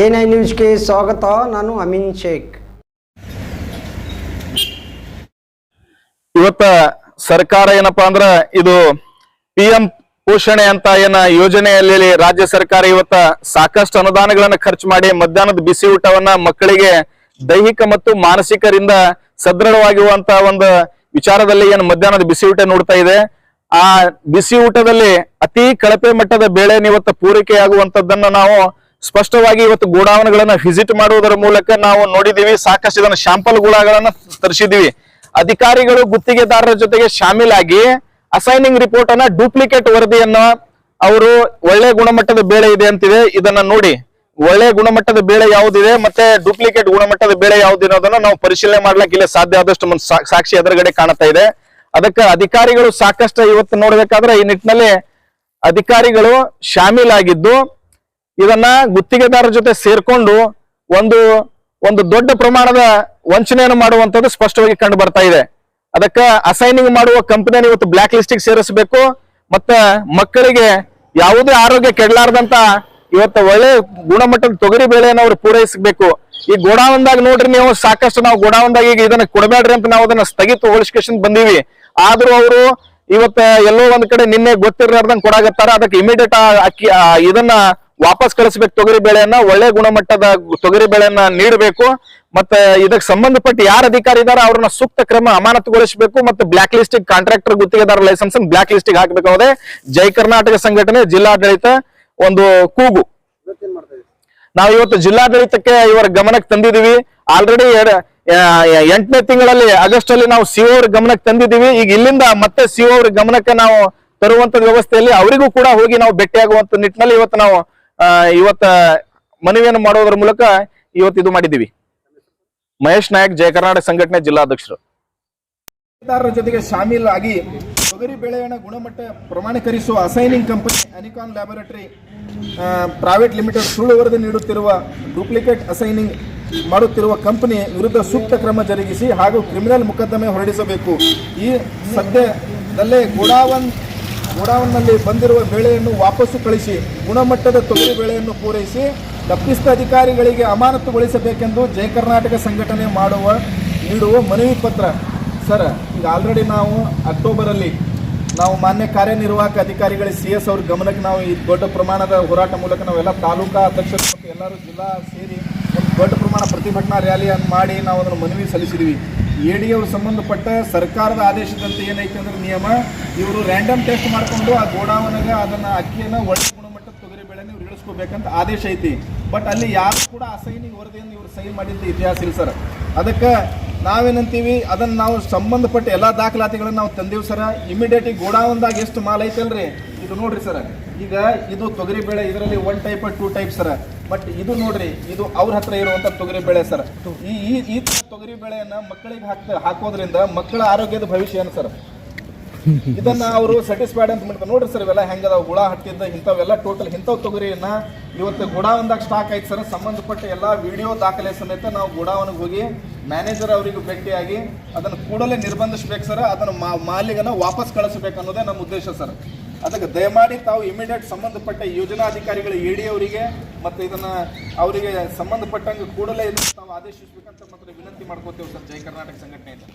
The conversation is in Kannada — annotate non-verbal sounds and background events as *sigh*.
ಎ ನೈನ್ ನ್ಯೂಸ್ಗೆ ಸ್ವಾಗತ, ನಾನು ಅಮಿನ್ ಶೇಖ್. ಇವತ್ತ ಸರ್ಕಾರ ಏನಪ್ಪಾ ಅಂದ್ರ ಇದು ಪಿ ಎಂ ಪೋಷಣೆ ಅಂತ ಏನ ಯೋಜನೆಯಲ್ಲಿ ರಾಜ್ಯ ಸರ್ಕಾರ ಇವತ್ತ ಸಾಕಷ್ಟು ಅನುದಾನಗಳನ್ನ ಖರ್ಚು ಮಾಡಿ ಮಧ್ಯಾಹ್ನದ ಬಿಸಿ ಊಟವನ್ನ ಮಕ್ಕಳಿಗೆ ದೈಹಿಕ ಮತ್ತು ಮಾನಸಿಕರಿಂದ ಸದೃಢವಾಗಿರುವಂತ ಒಂದು ವಿಚಾರದಲ್ಲಿ ಏನು ಮಧ್ಯಾಹ್ನದ ಬಿಸಿ ಊಟ ನೋಡ್ತಾ ಇದೆ. ಆ ಬಿಸಿ ಊಟದಲ್ಲಿ ಅತಿ ಕಳಪೆ ಮಟ್ಟದ ಬೆಳೆ ಇವತ್ತು ಪೂರೈಕೆಯಾಗುವಂತದ್ದನ್ನ ನಾವು ಸ್ಪಷ್ಟವಾಗಿ ಇವತ್ತು ಗೋಡಾವನ್ಗಳನ್ನ ವಿಸಿಟ್ ಮಾಡುವುದರ ಮೂಲಕ ನಾವು ನೋಡಿದೀವಿ ಸಾಕಷ್ಟು ಇದನ್ನ ಶಾಂಪಲ್ ಗುಳಗಳನ್ನ ತರಿಸಿದೀವಿ ಅಧಿಕಾರಿಗಳು ಗುತ್ತಿಗೆದಾರರ ಜೊತೆಗೆ ಶಾಮೀಲಾಗಿ ಅಸೈನಿಂಗ್ ರಿಪೋರ್ಟ್ ಅನ್ನ ಡೂಪ್ಲಿಕೇಟ್ ವರದಿಯನ್ನ ಅವರು ಒಳ್ಳೆ ಗುಣಮಟ್ಟದ ಬೇಳೆ ಇದೆ ಅಂತಿದೆ. ಇದನ್ನ ನೋಡಿ ಒಳ್ಳೆ ಗುಣಮಟ್ಟದ ಬೇಳೆ ಯಾವುದಿದೆ ಮತ್ತೆ ಡೂಪ್ಲಿಕೇಟ್ ಗುಣಮಟ್ಟದ ಬೇಳೆ ಯಾವ್ದಿದೆ ಅನ್ನೋದನ್ನ ನಾವು ಪರಿಶೀಲನೆ ಮಾಡ್ಲಿಕ್ಕೆ ಇಲ್ಲಿ ಸಾಧ್ಯ ಆದಷ್ಟು ಒಂದು ಸಾಕ್ಷಿ ಎದುರುಗಡೆ ಕಾಣ್ತಾ ಇದೆ. ಅದಕ್ಕೆ ಅಧಿಕಾರಿಗಳು ಸಾಕಷ್ಟು ಇವತ್ತು ನೋಡ್ಬೇಕಾದ್ರೆ ಈ ನಿಟ್ಟಿನಲ್ಲಿ ಅಧಿಕಾರಿಗಳು ಶಾಮೀಲಾಗಿದ್ದು ಇದನ್ನ ಗುತ್ತಿಗೆದಾರರ ಜೊತೆ ಸೇರ್ಕೊಂಡು ಒಂದು ಒಂದು ದೊಡ್ಡ ಪ್ರಮಾಣದ ವಂಚನೆಯನ್ನು ಮಾಡುವಂತದ್ದು ಸ್ಪಷ್ಟವಾಗಿ ಕಂಡು ಬರ್ತಾ ಇದೆ. ಅದಕ್ಕ ಅಸೈನಿಂಗ್ ಮಾಡುವ ಕಂಪನಿಯನ್ನು ಇವತ್ತು ಬ್ಲಾಕ್ ಲಿಸ್ಟಿಗೆ ಸೇರಿಸಬೇಕು. ಮತ್ತ ಮಕ್ಕಳಿಗೆ ಯಾವುದೇ ಆರೋಗ್ಯ ಕೆಡಲಾರ್ದಂತ ಇವತ್ತು ಒಳ್ಳೆ ಗುಣಮಟ್ಟದ ತೊಗರಿ ಬೇಳೆಯನ್ನು ಅವ್ರು ಪೂರೈಸಬೇಕು. ಈ ಗೋಡಾವನ್ದಾಗ ನೋಡ್ರಿ ನೀವು, ಸಾಕಷ್ಟು ನಾವು ಗೋಡಾವನ್ದಾಗ ಈಗ ಇದನ್ನ ಕೊಡಬೇಡ್ರಿ ಅಂತ ನಾವು ಅದನ್ನ ಸ್ಥಗಿತಗೊಳಿಸ್ಕೊಂಡು ಬಂದೀವಿ. ಆದ್ರೂ ಅವರು ಇವತ್ತ ಎಲ್ಲೋ ಒಂದ್ ಕಡೆ ನಿನ್ನೆ ಗೊತ್ತಿರ್ಲಾರ್ದಂಗ್ ಕೊಡಾಗತ್ತಾರ ಅದಕ್ಕೆ ಇಮಿಡಿಯೇಟ್ ಅಕ್ಕಿ ಇದನ್ನ ವಾಪಸ್ ಕಳಿಸ್ಬೇಕು ತೊಗರಿ ಬೆಳೆಯನ್ನ, ಒಳ್ಳೆ ಗುಣಮಟ್ಟದ ತೊಗರಿ ಬೆಳೆಯನ್ನ ನೀಡಬೇಕು. ಮತ್ತೆ ಇದಕ್ಕೆ ಸಂಬಂಧಪಟ್ಟ ಯಾರ ಅಧಿಕಾರಿ ಇದಾರ ಅವ್ರನ್ನ ಸೂಕ್ತ ಕ್ರಮ ಅಮಾನತುಗೊಳಿಸಬೇಕು ಮತ್ತೆ ಬ್ಲಾಕ್ ಲಿಸ್ಟ್ ಕಾಂಟ್ರಾಕ್ಟರ್ ಗುತ್ತಿಗೆದಾರ ಲೈಸೆನ್ಸ್ ಬ್ಲಾಕ್ ಹಾಕಬೇಕು. ಹೋದ್ರೆ ಜೈ ಕರ್ನಾಟಕ ಸಂಘಟನೆ ಜಿಲ್ಲಾಡಳಿತ ಒಂದು ಕೂಗು. ನಾವು ಇವತ್ತು ಜಿಲ್ಲಾಡಳಿತಕ್ಕೆ ಇವರ ಗಮನಕ್ಕೆ ತಂದಿದೀವಿ ಆಲ್ರೆಡಿ ಎಂಟನೇ ತಿಂಗಳಲ್ಲಿ ಆಗಸ್ಟ್ ಅಲ್ಲಿ ನಾವು ಸಿಒ ಅವ್ರ ಗಮನಕ್ಕೆ ತಂದಿದ್ದೀವಿ. ಈಗ ಇಲ್ಲಿಂದ ಮತ್ತೆ ಸಿಒ ಅವ್ರ ಗಮನಕ್ಕೆ ನಾವು ತರುವಂತ ವ್ಯವಸ್ಥೆಯಲ್ಲಿ ಅವರಿಗೂ ಕೂಡ ಹೋಗಿ ನಾವು ಭೇಟಿಯಾಗುವಂತ ನಿಟ್ಟಿನಲ್ಲಿ ಇವತ್ತು ನಾವು ಇವತ್ತ ಮನವಿಯನ್ನು ಮಾಡುವುದರ ಮೂಲಕ ಇವತ್ತು ಇದು ಮಾಡಿದ್ದೀವಿ. ಮಹೇಶ್ ನಾಯಕ್, ಜಯ ಕರ್ನಾಟಕ ಸಂಘಟನೆ ಜಿಲ್ಲಾಧ್ಯಕ್ಷರು. ಜೊತೆಗೆ ಶಾಮೀಲಾಗಿ ತೊಗರಿ ಬೆಳೆಯನ್ನು ಗುಣಮಟ್ಟ ಪ್ರಮಾಣೀಕರಿಸುವ assigning company Anicon laboratory private limited ಸುಳ್ಳು ವರದಿ ನೀಡುತ್ತಿರುವ ಡೂಪ್ಲಿಕೇಟ್ ಅಸೈನಿಂಗ್ ಮಾಡುತ್ತಿರುವ ಕಂಪನಿ ವಿರುದ್ಧ ಸೂಕ್ತ ಕ್ರಮ ಜರುಗಿಸಿ ಹಾಗೂ ಕ್ರಿಮಿನಲ್ ಮೊಕದ್ದಮೆ ಹೊರಡಿಸಬೇಕು. ಈ ಸದ್ಯದಲ್ಲೇ ಗೋಡಾವನ್ ಗೋಡಾವನ್ನಲ್ಲಿ ಬಂದಿರುವ ಬೆಳೆಯನ್ನು ವಾಪಸ್ಸು ಕಳಿಸಿ, ಗುಣಮಟ್ಟದ ತೊಗರಿ ಬೆಳೆಯನ್ನು ಪೂರೈಸಿ ತಪ್ಪಿಸಿದ ಅಧಿಕಾರಿಗಳಿಗೆ ಅಮಾನತುಗೊಳಿಸಬೇಕೆಂದು ಜಯ ಕರ್ನಾಟಕ ಸಂಘಟನೆ ಮಾಡುವ, ನೀಡುವ ಮನವಿ ಪತ್ರ. ಸರ್, ಈಗ ಆಲ್ರೆಡಿ ನಾವು ಅಕ್ಟೋಬರಲ್ಲಿ ನಾವು ಮಾನ್ಯ ಕಾರ್ಯನಿರ್ವಾಹಕ ಅಧಿಕಾರಿಗಳ ಸಿ ಎಸ್ ಅವ್ರ ಗಮನಕ್ಕೆ ನಾವು ಈ ದೊಡ್ಡ ಪ್ರಮಾಣದ ಹೋರಾಟ ಮೂಲಕ ನಾವೆಲ್ಲ ತಾಲೂಕಾ ಅಧ್ಯಕ್ಷರು ಮತ್ತು ಎಲ್ಲರೂ ಜಿಲ್ಲಾ ಸೇರಿ ಒಂದು ದೊಡ್ಡ ಪ್ರಮಾಣ ಪ್ರತಿಭಟನಾ ರ್ಯಾಲಿಯನ್ನು ಮಾಡಿ ನಾವು ಅದನ್ನು ಮನವಿ ಸಲ್ಲಿಸಿದ್ವಿ ಎ ಡಿ ಅವರು ಸಂಬಂಧಪಟ್ಟ ಸರ್ಕಾರದ ಆದೇಶದಂತೆ ಏನೈತೆ ಅಂದ್ರೆ ನಿಯಮ, ಇವರು ರ್ಯಾಂಡಮ್ ಟೆಸ್ಟ್ ಮಾಡಿಕೊಂಡು ಆ ಗೋಡಾವನಾಗ ಅದನ್ನು ಅಕ್ಕಿಯನ್ನ ಒಳ್ಳೆ ಗುಣಮಟ್ಟದ ತೊಗರಿ ಬೆಳೆನ ಇವ್ರು ಇಳಿಸ್ಕೋಬೇಕಂತ ಆದೇಶ ಐತಿ. ಬಟ್ ಅಲ್ಲಿ ಯಾರು ಕೂಡ ಆ ಸೈನಿಗೆ ವರದಿಯನ್ನು ಇವರು ಸೈನ್ ಮಾಡಿದ್ದ ಇತಿಹಾಸ ಇಲ್ಲ ಸರ್. ಅದಕ್ಕೆ ನಾವೇನಂತೀವಿ? ಅದನ್ನ ನಾವು ಸಂಬಂಧಪಟ್ಟ ಎಲ್ಲ ದಾಖಲಾತಿಗಳನ್ನ ನಾವು ತಂದೀವಿ ಸರ. ಇಮಿಡಿಯೇಟ್ ಗೋಡಾವನ್ದಾಗ ಎಷ್ಟು ಮಾಲ್ ಐತಲ್ರಿ? ಇದು ನೋಡ್ರಿ ಸರ್. ಈಗ ಇದು ತೊಗರಿ ಬೆಳೆ ಇದರಲ್ಲಿ one type two type sir. But ಇದು ನೋಡ್ರಿ ಇದು ಅವ್ರ ಹತ್ರ ಇರುವಂತ ತೊಗರಿ ಬೆಳೆ ಸರ್ ಈ ಈ ಈ ತರ ತೊಗರಿ ಬೆಳೆಯನ್ನ ಮಕ್ಕಳಿಗೆ ಹಾಕ್ತ ಹಾಕೋದ್ರಿಂದ ಮಕ್ಕಳ ಆರೋಗ್ಯದ ಭವಿಷ್ಯ ಏನು ಸರ್ *laughs* ಇದನ್ನ ಅವರು ಸ್ಯಾಟಿಸ್ಫೈಡ್ ಅಂತ ಮಾಡ್ತಾರೆ ನೋಡ್ರಿ ಸರ್ ಇವೆಲ್ಲ ಹೆಂಗದಾವ? ಹುಳ ಹತ್ತಿದ್ದ ಇಂಥವೆಲ್ಲ ಟೋಟಲ್ ಇಂಥವ್ ತೊಗರಿಯನ್ನ ಇವತ್ತು ಗುಡಾವನ್ದಾಗ ಸ್ಟಾಕ್ ಆಯ್ತು ಸರ್ ಸಂಬಂಧಪಟ್ಟ ಎಲ್ಲ ವಿಡಿಯೋ ದಾಖಲೆ ಸಮೇತ ನಾವು ಗುಡಾವನ್ಗೆ ಹೋಗಿ ಮ್ಯಾನೇಜರ್ ಅವರಿಗೆ ಭೇಟಿಯಾಗಿ ಅದನ್ನು ಕೂಡಲೇ ನಿರ್ಬಂಧಿಸ್ಬೇಕು ಸರ್ ಅದನ್ನು ಮಾಲಿಗನ ವಾಪಸ್ ಕಳಿಸ್ಬೇಕು ಅನ್ನೋದೇ ನಮ್ಮ ಉದ್ದೇಶ ಸರ್ ಅದಕ್ಕೆ ದಯಮಾಡಿ ತಾವು ಇಮಿಡಿಯೇಟ್ ಸಂಬಂಧಪಟ್ಟ ಯೋಜನಾಧಿಕಾರಿಗಳು ಇ ಡಿ ಅವರಿಗೆ ಮತ್ತು ಇದನ್ನ ಅವರಿಗೆ ಸಂಬಂಧಪಟ್ಟಂಗೆ ಕೂಡಲೇ ಇದನ್ನು ತಾವು ಆದೇಶಿಸಬೇಕಂತ ಮಾತ್ರ ವಿನಂತಿ ಮಾಡ್ಕೋತೇವೆ ಸರ್, ಜೈ ಕರ್ನಾಟಕ ಸಂಘಟನೆಯಿಂದ.